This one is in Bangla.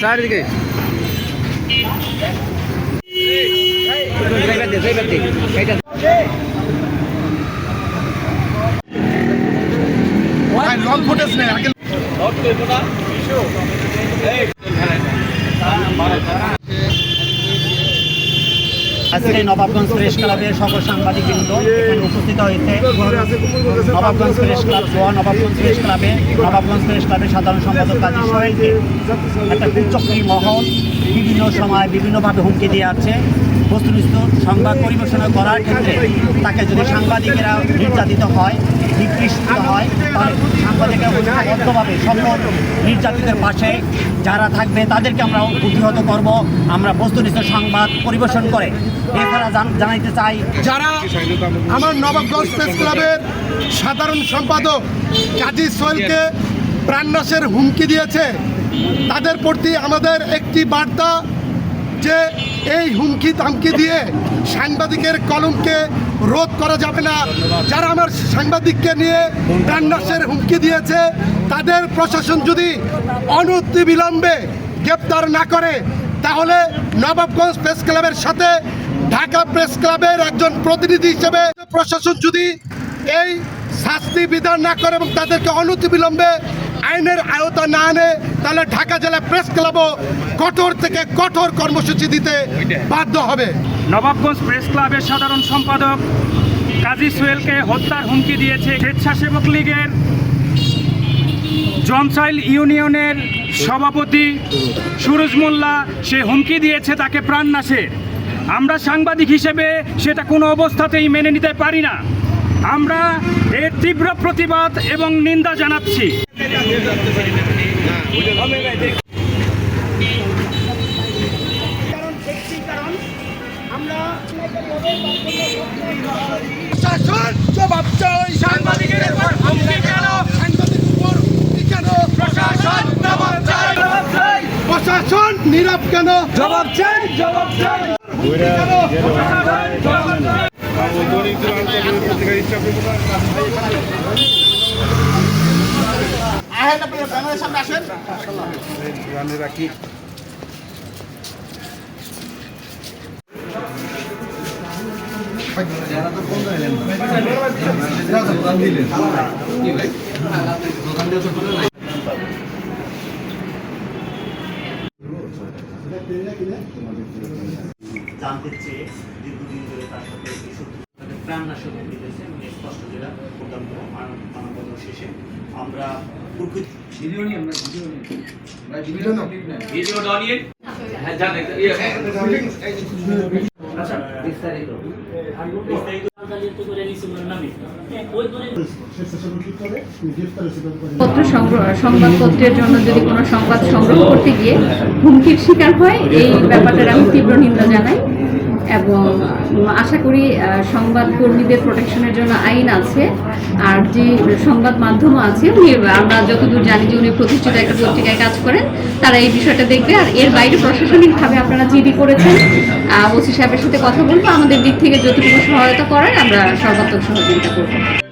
চারিদিকে ফুটেজ নেই আগে আজকে নবাবগঞ্জ প্রেস ক্লাবের সকল সাংবাদিক বৃন্দ এখানে উপস্থিত হয়েছে নবাবগঞ্জ প্রেস ক্লাব গোয়া নবাবগঞ্জ প্রেস ক্লাবে, নবাবগঞ্জ প্রেস ক্লাবের সাধারণ সম্পাদক কাজী সোহেলকে একটা কুচক্রী মহল বিভিন্ন সময় বিভিন্নভাবে হুমকি দিয়ে আছে। বস্তুনিষ্ঠ সংবাদ পরিবেশনা করার ক্ষেত্রে তাকে যদি সাংবাদিকেরা নির্যাতিত হয়, নিকৃষ্ট হয়, তাহলে সাংবাদিকরা ঐক্যবদ্ধভাবে সকল নির্যাতিতের পাশে যারা থাকবে, তাদেরকে আমরা প্রতিহত করব। আমরা বস্তুনিষ্ঠ সংবাদ পরিবেশন করে এছাড়া জানাইতে চাই যারা আমার নবাবগঞ্জ প্রেস ক্লাবের সাধারণ সম্পাদক কাজী সোহেলকে প্রাণনাশের হুমকি দিয়েছে, তাদের প্রতি আমাদের একটি বার্তা যে এই হুমকি তামকি দিয়ে সাংবাদিকের কলমকে রোধ করা যাবে না। যারা আমার সাংবাদিককে নিয়ে প্রাণনাশের হুমকি দিয়েছে, তাদের প্রশাসন যদি অনতিবিলম্বে গ্রেপ্তার না করে, তাহলে নবাবগঞ্জ প্রেস ক্লাবের সাথে ঢাকা প্রেস ক্লাবের একজন প্রতিনিধি হিসেবে প্রশাসন যদি এই শাস্তি বিধান না করে এবং তাদেরকে অনতিবিলম্বে আইনের আয়তা না আনে তাহলে ঢাকা জেলা প্রেস ক্লাবও কঠোর থেকে কঠোর কর্মসূচি দিতে বাধ্য হবে। নবাবগঞ্জ প্রেস ক্লাবের সাধারণ সম্পাদক কাজী সোহেলকে হত্যার হুমকি দিয়েছে স্বেচ্ছাসেবক লীগের জনসাইল ইউনিয়নের সভাপতি সুরজ মোল্লা। সে হুমকি দিয়েছে, তাকে প্রাণনাশের আমরা সাংবাদিক হিসেবে সেটা কোনো অবস্থাতেই মেনে নিতে পারি না। আমরা এর তীব্র প্রতিবাদ এবং নিন্দা জানাচ্ছি। শাসন জবাব চাই। সাংবাদিকের হুমকি কেন? সাংবাদিকের উপর কেন? প্রশাসন জবাব চাই। প্রশাসন নীরব কেন? জবাব চাই জবাব চাই। জানতে চেয়ে দীর্ঘদিন ধরে তার সাথে স্পষ্ট যেটা প্রদান শেষে আমরা প্রকৃত পত্র সংগ্রহ সংবাদপত্রের জন্য যদি কোনো সংবাদ সংগ্রহ করতে গিয়ে হুমকির শিকার হয় এই ব্যাপারটার আমি তীব্র নিন্দা জানাই। এবং আশা করি সংবাদ কর্মীদের প্রোটেকশনের জন্য আইন আছে। আর যে সংবাদ মাধ্যম আছে, উনি, আমরা যতদূর জানি যে উনি প্রতিষ্ঠিত একটা পত্রিকায় কাজ করেন, তারা এই বিষয়টা দেখবে। আর এর বাইরে প্রশাসনিকভাবে আপনারা জিডি করেছেন ওসি সাহেবের সাথে কথা বলব। আমাদের দিক থেকে যতটুকু সহায়তা করার, আমরা সর্বাত্মক সহযোগিতা করব।